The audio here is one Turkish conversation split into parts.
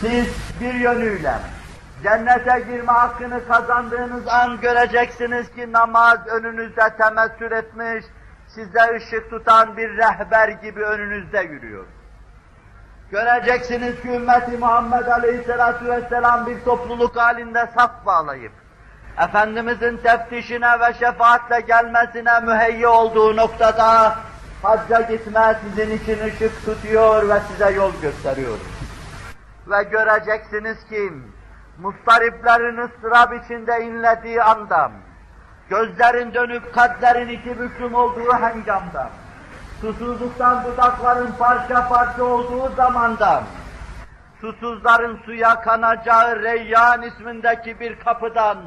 Siz bir yönüyle cennete girme hakkını kazandığınız an göreceksiniz ki namaz önünüzde temessül etmiş, size ışık tutan bir rehber gibi önünüzde yürüyor. Göreceksiniz ki ümmeti Muhammed Aleyhisselatü Vesselam bir topluluk halinde saf bağlayıp, Efendimizin teftişine ve şefaatle gelmesine müheyyi olduğu noktada hacca gitme sizin için ışık tutuyor ve size yol gösteriyor. Ve göreceksiniz ki mustariplerin ıstırap içinde inlediği anda, gözlerin dönüp kalplerin iki büklüm olduğu hengamda, susuzluktan dudakların parça parça olduğu zamanda, susuzların suya kanacağı Reyyan ismindeki bir kapıdan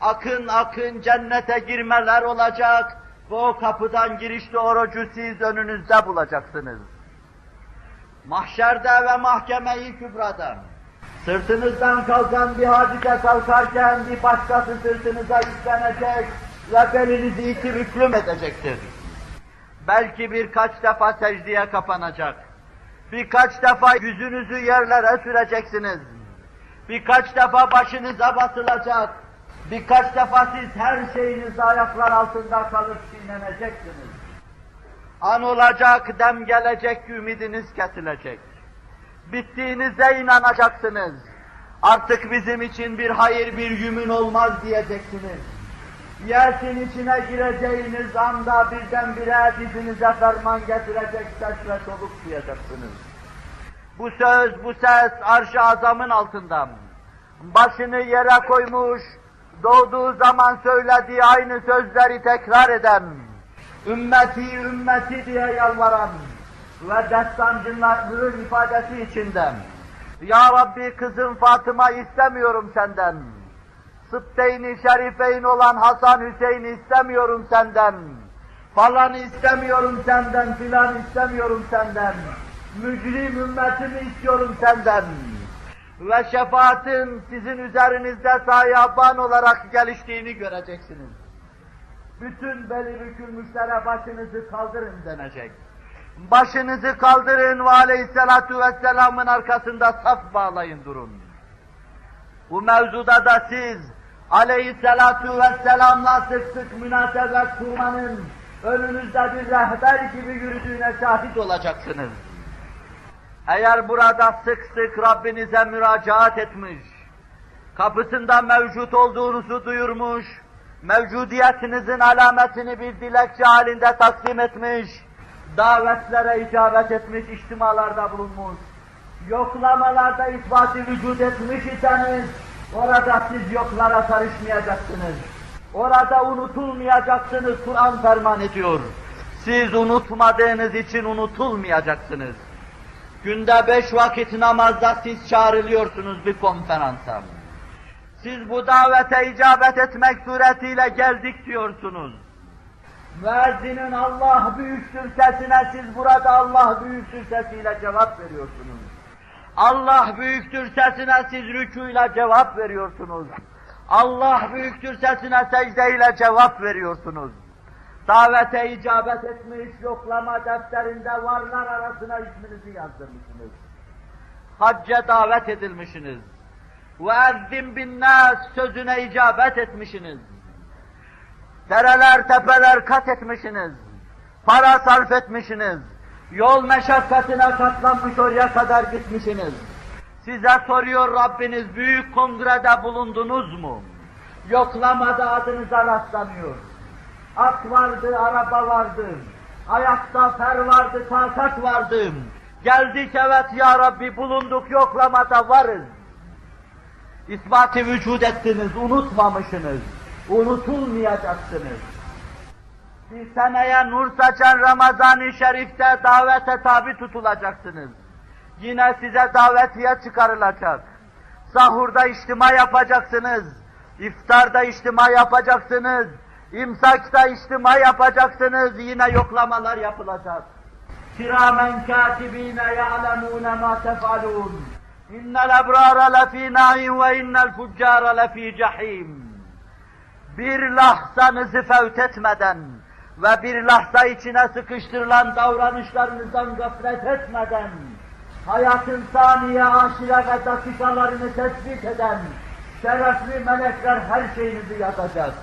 akın akın cennete girmeler olacak ve o kapıdan girişte orucu siz önünüzde bulacaksınız. Mahşerde ve mahkemeyi kübrada sırtınızdan kalkan bir hadise kalkarken bir başkası sırtınıza yüklenecek ve belinizi iki büklüm edecektir. Belki birkaç defa secdeye kapanacak. Birkaç defa yüzünüzü yerlere süreceksiniz. Birkaç defa başınıza basılacak. Birkaç defa siz her şeyiniz ayaklar altında kalıp çiğneneceksiniz. An olacak, dem gelecek, ümidiniz kesilecek. Bittiğinize inanacaksınız. Artık bizim için bir hayır, bir yümün olmaz diyeceksiniz. Yersin içine gireceğiniz anda birdenbire dizinize ferman getirecek ses ve soluk duyacaksınız. Bu söz, bu ses arş-ı azamın altında. Başını yere koymuş, doğduğu zaman söylediği aynı sözleri tekrar eden, ümmeti ümmeti diye yalvaran ve destancıların ifadesi içinde, Ya Rabbi kızım Fatıma istemiyorum senden, Sıbteyni şerifeyn olan Hasan Hüseyin'i istemiyorum senden, falanı istemiyorum senden, filan istemiyorum senden, mücrim ümmetimi istiyorum senden. Ve şefaatin sizin üzerinizde sayaban olarak geliştiğini göreceksiniz. Bütün beli bükülmüşlere başınızı kaldırın denecek. Başınızı kaldırın ve aleyhissalatu vesselamın arkasında saf bağlayın durun. Bu mevzuda da siz aleyhissalatu vesselamla sık sık münasebet kurmanın önünüzde bir rehber gibi yürüdüğüne şahit olacaksınız. Eğer burada sık sık Rabbinize müracaat etmiş, kapısında mevcut olduğunuzu duyurmuş, mevcudiyetinizin alametini bir dilekçe halinde takdim etmiş, davetlere icabet etmiş, içtimalarda bulunmuş, yoklamalarda isbatı vücut etmiş iseniz, orada siz yoklara karışmayacaksınız. Orada unutulmayacaksınız, Kur'an ferman ediyor. Siz unutmadığınız için unutulmayacaksınız. Günde beş vakit namazda siz çağrılıyorsunuz bir konferansa. Siz bu davete icabet etmek suretiyle geldik diyorsunuz. Müezzinin Allah büyüktür sesine siz burada Allah büyüktür sesiyle cevap veriyorsunuz. Allah büyüktür sesine siz rükûyla cevap veriyorsunuz. Allah büyüktür sesine secdeyle cevap veriyorsunuz. Davete icabet etmiş, yoklama defterinde varlar arasına isminizi yazdırmışsınız. Hacca davet edilmişsiniz. وَاَذِّمْ بِالنَّاسِ sözüne icabet etmişsiniz. Dereler, tepeler kat etmişsiniz. Para sarf etmişsiniz. Yol meşakkatine katlanmış oraya kadar gitmişsiniz. Size soruyor Rabbiniz, büyük kongrede bulundunuz mu? Yoklamada adınıza rastlanıyor. At vardı, araba vardı. Ayakta fer vardı, takat vardı. Geldik evet ya Rabbi bulunduk yoklamada varız. Vücud ettiniz, unutmamışsınız. Unutulmayacaksınız. Bir seneye nur saçan Ramazan-ı Şerif'te davete tabi tutulacaksınız. Yine size davetiye çıkarılacak. Sahurda içtima yapacaksınız. İftarda içtima yapacaksınız. İmsakta içtima yapacaksınız. Yine yoklamalar yapılacak. Kiramen katibine ya'lemune ma tef'alun. Ebrara lefî na'im ve innel fuccara lefî cehîm. Bir lahzanızı fevt etmeden ve bir lahza içine sıkıştırılan davranışlarınızdan gaflet etmeden hayatın saniye, aşire ve dakikalarını tespit eden şerefli melekler her şeyinizi yazacak.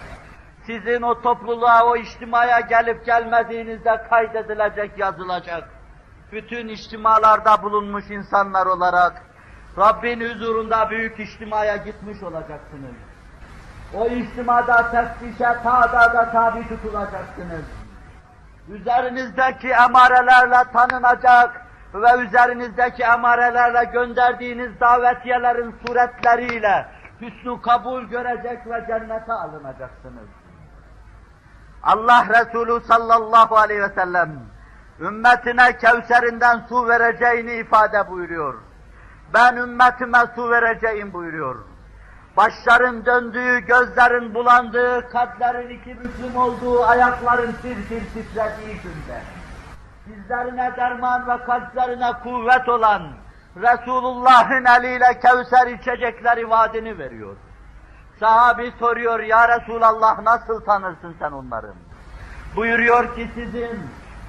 Sizin o topluluğa, o içtimaya gelip gelmediğinizde kaydedilecek, yazılacak. Bütün içtimalarda bulunmuş insanlar olarak Rabbin huzurunda büyük içtimaya gitmiş olacaksınız. O içtimada teftişe, taada tabi tutulacaksınız. Üzerinizdeki emarelerle tanınacak ve üzerinizdeki emarelerle gönderdiğiniz davetiyelerin suretleriyle hüsnü kabul görecek ve cennete alınacaksınız. Allah Resulü sallallahu aleyhi ve sellem ümmetine Kevser'inden su vereceğini ifade buyuruyor. Ben ümmetime su vereceğim buyuruyor. Başların döndüğü, gözlerin bulandığı, kalplerin iki büklüm olduğu, ayakların tir tir titrediği günde. Dizlerine derman ve kalplerine kuvvet olan Resulullah'ın eliyle Kevser içecekleri vaadini veriyor. Sahabi soruyor, ya Resulallah nasıl tanırsın sen onları? Buyuruyor ki sizin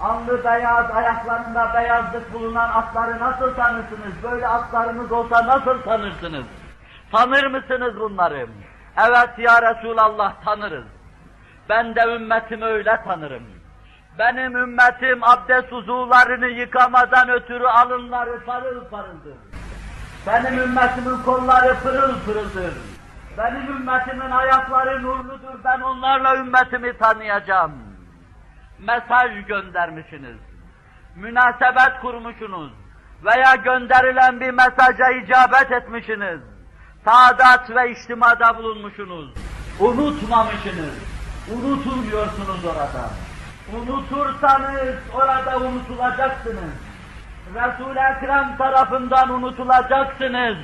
alnı beyaz, ayaklarında beyazlık bulunan atları nasıl tanırsınız? Böyle atlarınız olsa nasıl tanırsınız? Tanır mısınız bunları? Evet ya Resulallah tanırız. Ben de ümmetimi öyle tanırım. Benim ümmetim abdest uzuvlarını yıkamadan ötürü alınları parıl parıldır. Benim ümmetimin kolları pırıl pırıldır. Benim ümmetimin ayakları nurludur. Ben onlarla ümmetimi tanıyacağım. Mesaj göndermişsiniz. Münasebet kurmuşsunuz. Veya gönderilen bir mesaja icabet etmişsiniz. Saadat ve içtimada bulunmuşsunuz. Unutmamışsınız. Unutulmuyorsunuz orada. Unutursanız orada unutulacaksınız. Resul-i Ekrem tarafından unutulacaksınız.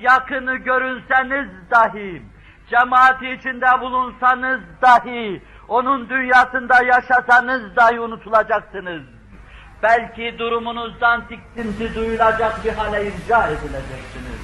Yakını görünseniz dahi, cemaati içinde bulunsanız dahi, onun dünyasında yaşasanız dahi unutulacaksınız. Belki durumunuzdan tiksinti duyulacak bir hale irca edileceksiniz.